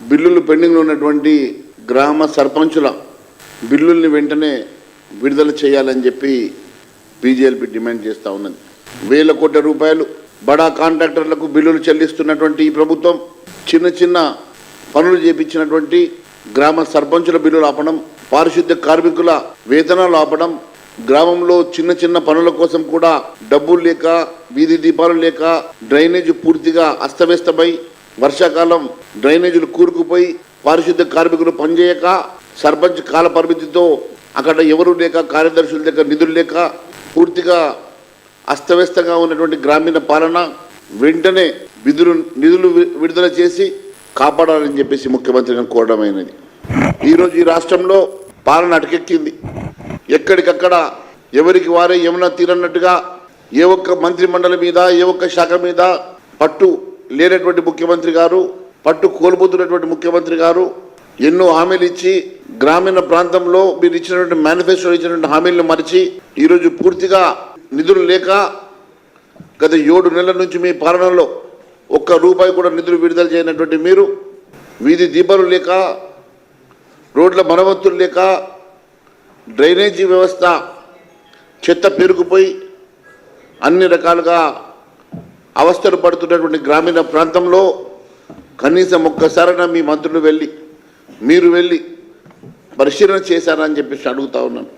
బిల్లులు పెండింగ్లో ఉన్నటువంటి గ్రామ సర్పంచుల బిల్లుల్ని వెంటనే విడుదల చేయాలని చెప్పి బీజేపీ డిమాండ్ చేస్తూ ఉన్నది. వేల కోట్ల రూపాయలు బడా కాంట్రాక్టర్లకు బిల్లులు చెల్లిస్తున్నటువంటి ఈ ప్రభుత్వం చిన్న చిన్న పనులు చేపించినటువంటి గ్రామ సర్పంచుల బిల్లులు ఆపడం పారిశుద్ధ్య కార్మికుల వేతనాలు ఆపడం గ్రామంలో చిన్న చిన్న పనుల కోసం కూడా డబ్బులు లేక వీధి దీపాలు లేక డ్రైనేజ్ పూర్తిగా అస్తవ్యస్తమై వర్షాకాలం డ్రైనేజీలు కూరుకుపోయి పారిశుద్ధ్య కార్మికులు పనిచేయక సర్పంచ్ కాల పరిమితితో అక్కడ ఎవరు లేక కార్యదర్శుల దగ్గర నిధులు లేక పూర్తిగా అస్తవ్యస్తంగా ఉన్నటువంటి గ్రామీణ పాలన వెంటనే విధులు నిధులు విడుదల చేసి కాపాడాలని చెప్పేసి ముఖ్యమంత్రిని కోరడమైనది ఈరోజు ఈ రాష్ట్రంలో పాలన అటకెక్కింది. ఎక్కడికక్కడ ఎవరికి వారే యమున తీరన్నట్టుగా ఏ ఒక్క మంత్రి మండలి మీద ఏ ఒక్క శాఖ మీద పట్టు లేనటువంటి ముఖ్యమంత్రి గారు పట్టు కోల్పోతున్నటువంటి ముఖ్యమంత్రి గారు ఎన్నో హామీలు ఇచ్చి గ్రామీణ ప్రాంతంలో మీరు ఇచ్చినటువంటి మేనిఫెస్టో ఇచ్చినటువంటి హామీలను మరిచి ఈరోజు పూర్తిగా నిధులు లేక గత ఏడు నెలల నుంచి మీ పాలనలో ఒక్క రూపాయి కూడా నిధులు విడుదల చేయనటువంటి మీరు వీధి దీపాలు లేక రోడ్ల మరమ్మతులు లేక డ్రైనేజీ వ్యవస్థ చెత్త పెరిగిపోయి అన్ని రకాలుగా అవస్థలు పడుతున్నటువంటి గ్రామీణ ప్రాంతంలో కనీసం ఒక్కసారైనా మీ మంత్రులు వెళ్ళి మీరు వెళ్ళి పరిశీలన చేశారని చెప్పేసి అడుగుతా ఉన్నాను.